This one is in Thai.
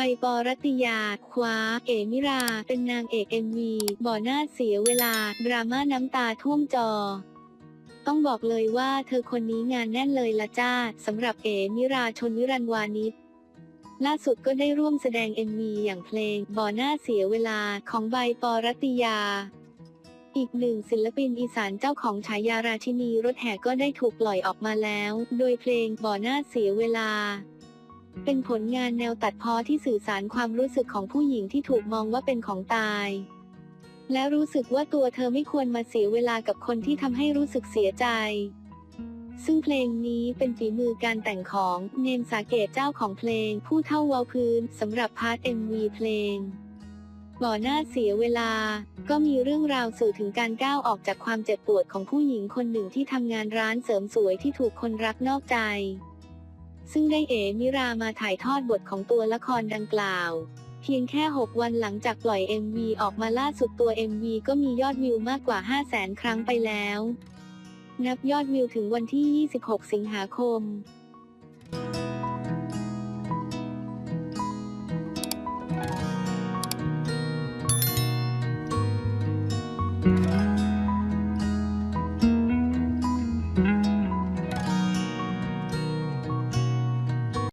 ใบปอรัตติยา คว้า เอมิรา เป็นนางเอกเอ็มวีบ่อหน้าเสียเวลา ดราม่าน้ำตาท่วมจอ ต้องบอกเลยว่าเธอคนนี้งานแน่นเลยละจ้าสำหรับเอมิราชนวิรันวานิชล่าสุดก็ได้ร่วมแสดง MV อย่างเพลง บ่อหน้าเสียเวลาของใบปอรัตติยา อีกหนึ่งศิลปินอีสานเจ้าของฉายาราชินีรถแห่ก็ได้ถูกปล่อยออกมาแล้ว โดยเพลงบ่อหน้าเสียเวลา เป็นผลงานแนวตัดพ้อที่สื่อสารความรู้สึกของผู้หญิงที่ถูกมองว่าเป็นของตาย และรู้สึกว่าตัวเธอไม่ควรมาเสียเวลากับคนที่ทำให้รู้สึกเสียใจ ซึ่งเพลงนี้เป็นฝีมือการแต่งของเนมสาเกตเจ้าของเพลง ผู้เท่าเวาพื้นสำหรับพาร์ท MV เพลงบ่อหน้าเสียเวลา ก็มีเรื่องราวสื่อถึงการก้าวออกจากความเจ็บปวดของผู้หญิงคนหนึ่งที่ทำงานร้านเสริมสวยที่ถูกคนรักนอกใจ ซึ่งได้เอมิรามาถ่ายทอดบทของตัวละครดังกล่าว เพียงแค่ 6 วันหลังจากปล่อย MV ออกมาล่าสุดตัว MV ก็มียอดวิวมากกว่า 5 0 0แสนครั้งไปแล้ว นับยอดวิวถึงวันที่ 26 สิงหาคม Thank